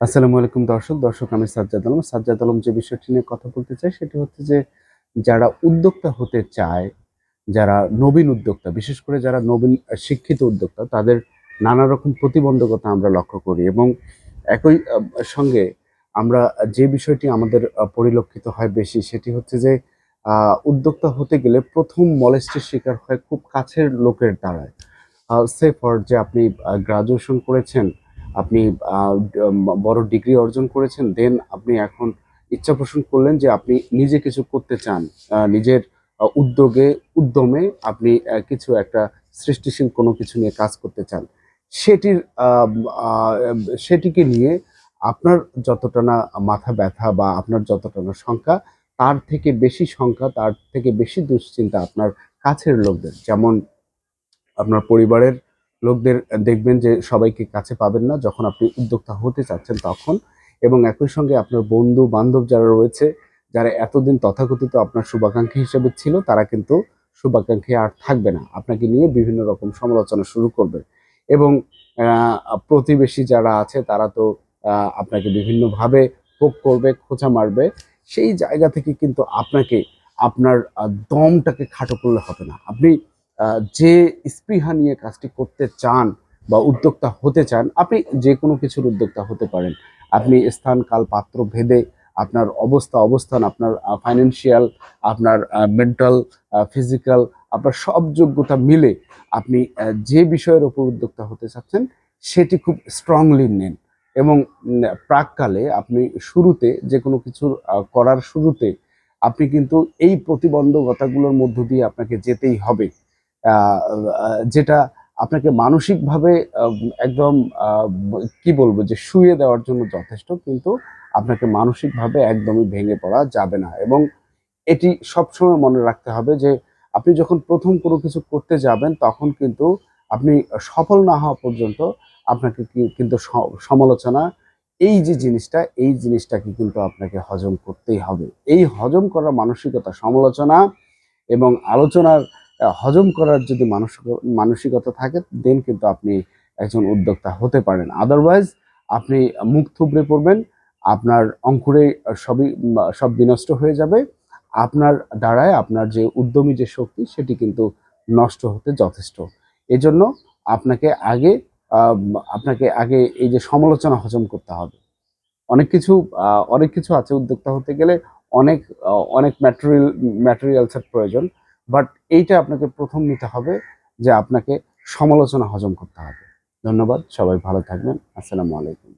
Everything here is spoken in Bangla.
আসসালামু আলাইকুম দর্শক দর্শক, আমি সাজ্জাদ আলম। সাজ্জাদ আলম যে বিষয়টি নিয়ে কথা বলতে চাই সেটি হচ্ছে যে, যারা উদ্যোক্তা হতে চায়, যারা নবীন উদ্যোক্তা, বিশেষ করে যারা নবীন, শিক্ষিত উদ্যোক্তা, তাদের নানা রকম প্রতিবন্ধকতা আমরা লক্ষ্য করি এবং একই সঙ্গে আমরা যে বিষয়টি আমাদের পরিলক্ষিত হয় বেশি সেটি হচ্ছে যে উদ্যোক্তা হতে গেলে প্রথম মলেস্টের শিকার হয় খুব কাছের লোকের দ্বারায়। সে ফর যে আপনি গ্রাজুয়েশন করেছেন আপনি বড় ডিগ্রি অর্জন করেছেন দেন আপনি এখন ইচ্ছা পোষণ করলেন যে আপনি নিজে কিছু করতে চান। নিজের উদ্যোগে, উদ্যমে আপনি কিছু একটা সৃষ্টিশীল কোনো কিছু নিয়ে কাজ করতে চান। সেটির সেটিকে নিয়ে আপনার যতটা না মাথা ব্যথা বা আপনার যতটা না শঙ্কা, তার থেকে বেশি শঙ্কা, তার থেকে বেশি দুশ্চিন্তা আপনার কাছের লোকদের। যেমন আপনার পরিবারের লোকদের দেখবেন যে সবাইকে কাছে পাবেন না। যখন আপনি উদ্যোক্তা হতে চাচ্ছেন তখন এবং একই সঙ্গে আপনার বন্ধু বান্ধব যারা রয়েছে, যারা এতদিন তথাকথিত আপনার শুভাকাঙ্ক্ষী হিসেবে ছিল, তারা কিন্তু শুভাকাঙ্ক্ষী আর থাকবে না। আপনাকে নিয়ে বিভিন্ন রকম সমালোচনা শুরু করবে এবং প্রতিবেশী যারা আছে তারা তো আপনাকে বিভিন্নভাবে পোক করবে, খোঁচা মারবে। সেই জায়গা থেকে কিন্তু আপনাকে, আপনার দমটাকে খাটো করলে হবে না। আপনি যে স্পৃহা নিয়ে কাজটি করতে চান বা উদ্যোক্তা হতে চান আপনি যে কোনো কিছুর উদ্যোক্তা হতে পারেন। আপনি স্থান কাল পাত্র ভেদে আপনার অবস্থা অবস্থান আপনার ফাইন্যান্সিয়াল আপনার মেন্টাল ফিজিক্যাল আপনার সব যোগ্যতা মিলে আপনি যে বিষয়ের উপর উদ্যোক্তা হতে চাচ্ছেন সেটি খুব স্ট্রংলি নেন। এবং প্রাককালে আপনি শুরুতে যে কোনো আহ, করার শুরুতে আপনি কিন্তু এই প্রতিবন্ধকতাগুলোর মধ্য দিয়ে আপনাকে যেতেই হবে। যেটা আপনাকে মানসিকভাবে একদম কি বলব যে শুয়ে দেওয়ার জন্য যথেষ্ট, কিন্তু আপনাকে মানসিকভাবে একদমই ভেঙে পড়া যাবে না। এবং এটি সবসময় মনে রাখতে হবে যে আপনি যখন প্রথম কোনো কিছু করতে যাবেন, তখন কিন্তু আপনি সফল না হওয়া পর্যন্ত আপনাকে কিন্তু সমালোচনা, এই যে জিনিসটা, এই জিনিসটাকে কিন্তু আপনাকে হজম করতেই হবে। এই হজম করার মানসিকতা, সমালোচনা এবং আলোচনার হজম করার যদি মানসিক, মানসিকতা থাকে দেন কিন্তু আপনি একজন উদ্যোক্তা হতে পারেন। আদারওয়াইজ আপনি মুখ থুবড়ে পড়বেন, আপনার অঙ্কুরে সবই সব বিনষ্ট হয়ে যাবে, আপনার দ্বারায় আপনার যে উদ্যমী যে শক্তি, সেটি কিন্তু নষ্ট হতে যথেষ্ট। এজন্য আপনাকে আগে আপনাকে আগে এই যে সমালোচনা হজম করতে হবে। অনেক কিছু অনেক কিছু আছে উদ্যোক্তা হতে গেলে অনেক অনেক ম্যাটেরিয়াল ম্যাটেরিয়ালসের প্রয়োজন। বাট এইটা আপনাকে প্রথম নিতে হবে যে আপনাকে সমালোচনা হজম করতে হবে। ধন্যবাদ, সবাই ভালো থাকবেন। আসসালামু আলাইকুম।